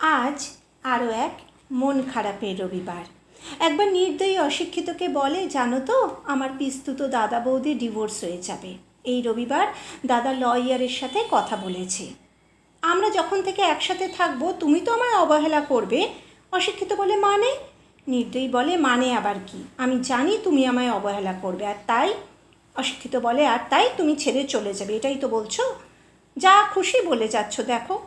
আজ আরও এক মন খারাপের রবিবার। একবার নির্দয়ী অশিক্ষিতকে বলে, জানো তো, আমার পিস্তুত দাদা বৌদি ডিভোর্স হয়ে যাবে। এই রবিবার দাদা লয়ারের সাথে কথা বলেছে। আমরা যখন থেকে একসাথে থাকব, তুমি তো আমায় অবহেলা করবে। অশিক্ষিত বলে মানে? নির্দয়ী বলে মানে আবার কি? আমি জানি তুমি আমায় অবহেলা করবে, আর তাই অশিক্ষিত বলে, আর তাই তুমি ছেড়ে চলে যাবে, এটাই তো বলছো? যা খুশি বলে যাচ্ছ, দেখো।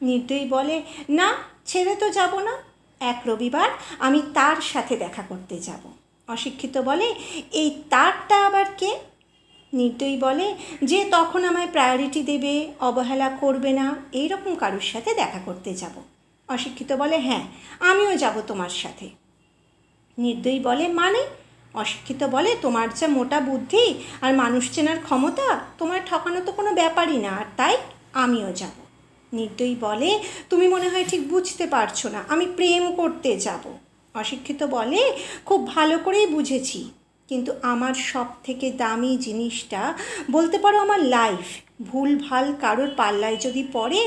নির্দয়ী বলে, না, ছেড়ে তো যাব না। এক রবিবার আমি তার সাথে দেখা করতে যাব। অশিক্ষিত বলে, এই তারটা আবার কে? নির্দয়ী বলে, যে তখন আমায় প্রায়োরিটি দেবে, অবহেলা করবে না এই রকম কারোর সাথে দেখা করতে যাব। অশিক্ষিত বলে হ্যাঁ আমিও যাব তোমার সাথে। নির্দয়ী বলে মানে? অশিক্ষিত বলে, তোমার যা মোটা বুদ্ধি আর মানুষ চেনার ক্ষমতা তোমার ঠকানো তো কোনো ব্যাপারই না, আর তাই আমিও যাব। নির্দয়ী বলে, তুমি মনে হয় ঠিক বুঝতে পারছ না, আমি প্রেম করতে যাব। অশিক্ষিত বলে, খুব ভালো করেই বুঝেছি, কিন্তু আমার সব থেকে দামি জিনিসটা, বলতে পারো আমার লাইফ ভুল ভালো কারোর পাল্লায় যদি পড়ে,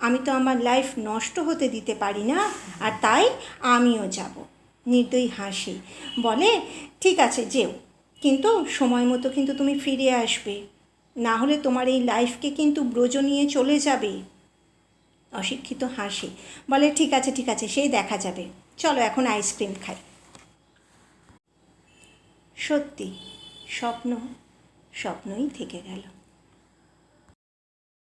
আমি তো আমার লাইফ নষ্ট হতে দিতে পারি না, আর তাই আমিও যাব। নির্দয়ী হাসি, বলে, ঠিক আছে, যেও, কিন্তু সময় মতো কিন্তু তুমি ফিরে আসবে, না হলে তোমার এই লাইফকে কিন্তু ব্রজ নিয়ে চলে যাবে। অশিক্ষিত হাসি। বলে, ঠিক আছে ঠিক আছে, সেই দেখা যাবে। চলো এখন আইসক্রিম খাই। সত্যি, স্বপ্ন স্বপ্নই থেকে গেল।